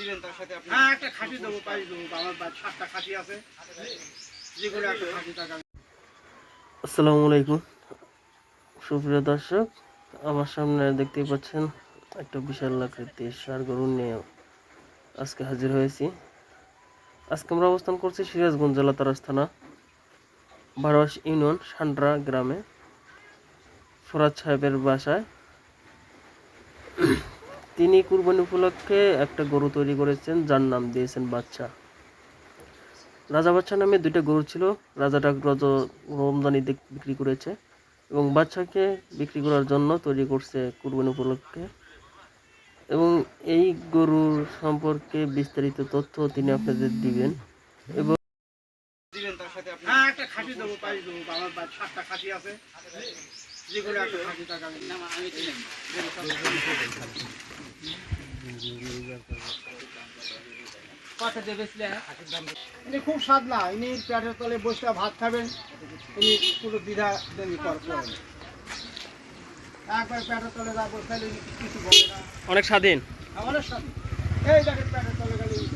দিবেন তার সাথে আপনি হ্যাঁ একটা খাসি দেবো পাই দেবো আমার সাতটা খাসি আছে। যে করে একটা খাসি টাকা আসসালামু আলাইকুম। সুপ্রিয় দর্শক আমার সামনে দেখতেই পাচ্ছেন একটা বিশাল আকৃতির সার গরু নিয়ে আজকে হাজির হয়েছি। আজকে আমরা অবস্থান করছি সিরাজগঞ্জ জেলা তারাস থানা বারোয়াস ইউনিয়ন সান্ড্রা গ্রামে। ফরাজ সাহেবের বাসায় তিনি কুরবানি উপলক্ষে একটা গরু তৈরি করেছেন, যার নাম দিয়েছেন বাচ্চা। রাজা বাচ্চা নামে দুইটা গরু ছিল, রাজাটা রজ রমজানি বিক্রি করেছে এবং বাচ্চাকে বিক্রি করার জন্য তৈরি করছে কুরবানি উপলক্ষে। এবং এই গরুর সম্পর্কে বিস্তারিত তথ্য তিনি আপনাদের দিবেন। এবং দিবেন তার সাথে আপনি হ্যাঁ একটা খাসি দেবো পাই দেবো আমার বা- সাতটা খাসি আছে যে করে একটা খাসি টাকা ইনি খুব স্বাদ না ইনি পেটের তলে বসে ভাত খাবেন ইনি পুরো দ্বিধা দেনি কর একবার পেটের তলে যা বসে কিছু বলে না। অনেক স্বাধীন। আমাদের সাথে এই দেখেন পেটের তলে গেলে ইনি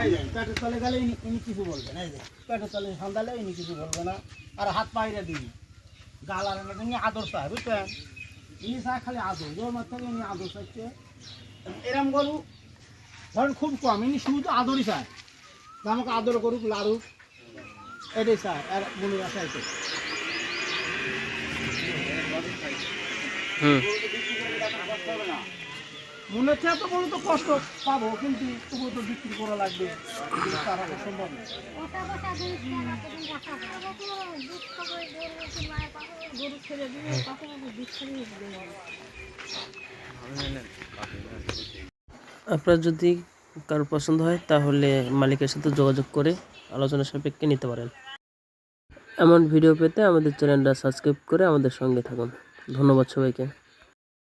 এই যে পেটের তলে গেলে ইনি কিছু বলবেন এই যে পেটের তলে সান্দালে ইনি কিছু বলবে না। আর হাত পাইরে দিই গাল আর না ইনি আদর চায় বুঝছেন? ইনি চায় খালি আদর জোর থেকে ইনি আদর চাইছে। এরম গরু ধরেন খুব কম ইনি শুধু তো আদরই চায়। আমাকে আদর করুক লাড়ুক এটাই চায় আর বন্ধুরা চাইছে হুম। মনে হচ্ছে এত বড় তো কষ্ট পাবো কিন্তু তবু তো বিক্রি করা লাগবে তার সম্ভব না। গরু ছেড়ে কখন দুধ ছেড়ে দিবে আপনার যদি কারও পছন্দ হয়, তাহলে মালিকের সাথে যোগাযোগ করে আলোচনা সাপেক্ষে নিতে পারেন। এমন ভিডিও পেতে আমাদের চ্যানেলটা সাবস্ক্রাইব করে আমাদের সঙ্গে থাকুন। ধন্যবাদ সবাইকে।